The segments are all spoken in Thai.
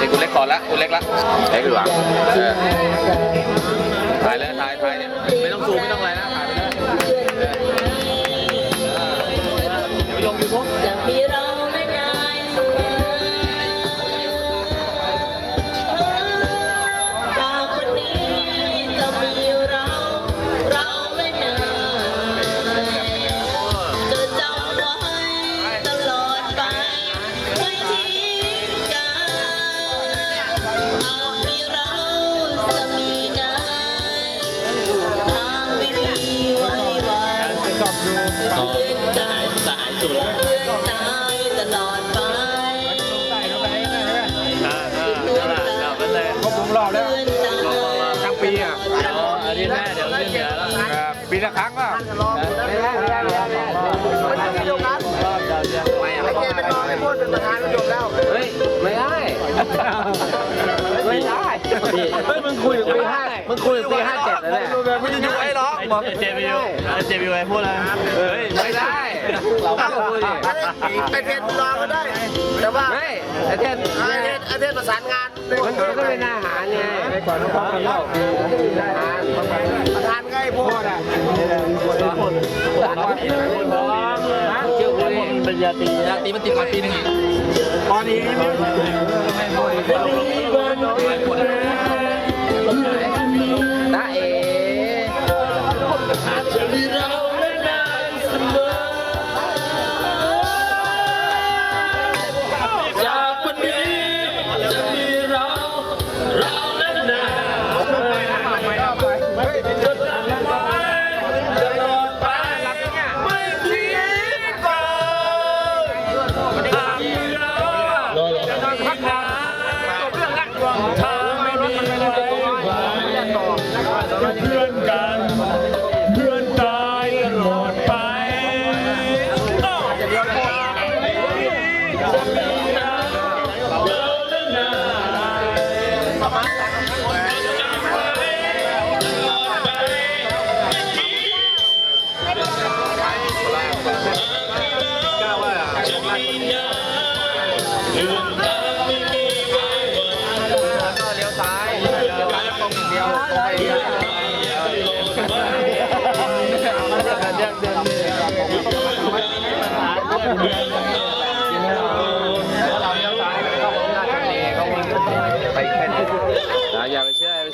นี่กูเล็กก่อนละกูเล็กละเล็กหรือวะเออ อนกันสายสุดเพื่อนตายตลอดไปอ่าอ่านั่นแหละแบบนั้นเลยครบทุกรอบแล้วเพื่อนตายทั้งปีอะเดี๋ยวอาทิตย์หน้าเดี๋ยวขึ้นเหนือแล้วปีละครั้งป่ะไม่ได้ไม่ได้ไม่ได้ไม่ได้รอบดาวเดือนไม่อะไม่ได้ไม่พูดเป็นประธานจบแล้วเฮ้ยไม่ได้ไม่ได้เฮ้ยมึงคุยถึงปีห้ามึงคุยถึงปีห้าเจ็ดแล้วเนี่ยไม่ได้ดูไอ้ห รอกเจมิวเจมิวไอ้พูดอะไรเฮ้ยไม่ได้ เราไม่พูดดิไปเทนรอก็ได้ แต่ว่าไม่ไอเทนไอเทนไอเทนประสานงานมันก็เป็นอาหารไงไปก่อนต้องพักกันแล้วอาหารประธานไงพูดอะเชื่อกูดิเป็นยาตียาตีมันติดมาปีนึงอีกตอนนี้ไม่ตาเอ๋จ ก็เลี้ยวซ้าย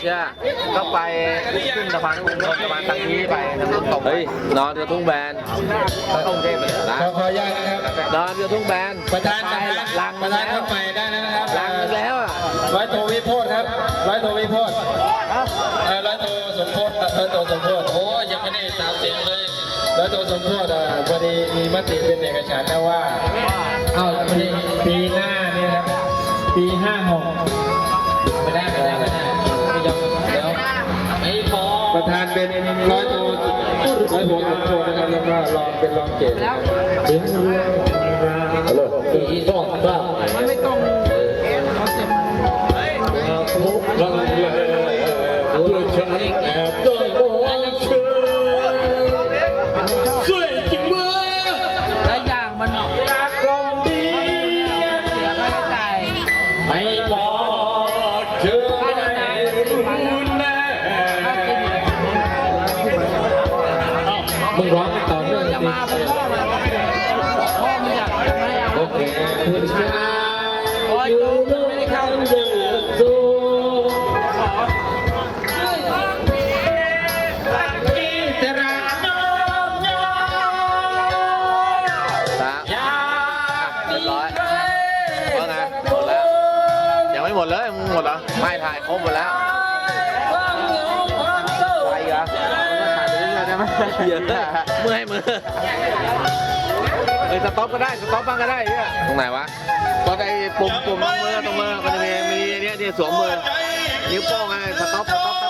เลี้ยวซ้ายแล้วตรงอย่างเดียวตรงไปเรื่อยเดินเดินเราเลี้ยวซ้ายเข้าไปราชบุรีเขาไปแค่นี้อย่าไปเชื่ออย่าไปเชื่อก็ไปขึ้นสะพานกรุงเทพสะพานทางนี้ไปทางนู้นตรงเฮ้ยนอนเรือทุ่งแบนก็กรุงเทพไปเลยนะขอขออนุญาตนะครับนอนเรือทุ่งแบนประธานประธานลังประธานเข้าไปได้แล้วนะครับลังแล้วอะร้อยโทวิโพธครับร้อยโทวิโพธเอ่อร้อยโทสมโพธร้อยโทสมโพธโอ้ยังไม่ได้สามเสียงเลยร้อยโทสมโพธอะพอดีมีมติเป็นเอกฉันท์นะว่าเอ้าพอดีปีหน้าเนี่ยครับปีห้าหก ประธานเป็นร้อยโทร้อยโทสมโพธนะครับแล้วก็รองเป็นรองเกตถึงเรื่องฮัลโหลปีต้องบ้างไม่ต้องทุกครั้งเลยผู้ชายแอบด้อยมองเธอสวยจริงเมื่อและอย่างมันรักลมดีเสียค่าใช้จ่ายไม่บอ มึงร้องต่อเนื่องจริงมาพ่อมาพ่อไม่อยากไม่เอาโอเคผู้ชายอยู่ด้วยกันเดือดสูแต่รักน้องน้องครับเรียบร้อยว่าไงหมดแล้วยังไม่หมดเลยมึงหมดเหรอไม่ถ่ายครบหมดแล้ว ไปเรื่อยๆได้ไหมเยอะเมื่อยมือเออสต็อปก็ได้สต็อปบ้างก็ได้เนี่ยตรงไหนวะก็ได้ปุ่มปุ่มตรงมือตรงมือมันจะมีมีเนี่ยที่สวมมือนิ้วโป้งไงสต็อปสต็อปส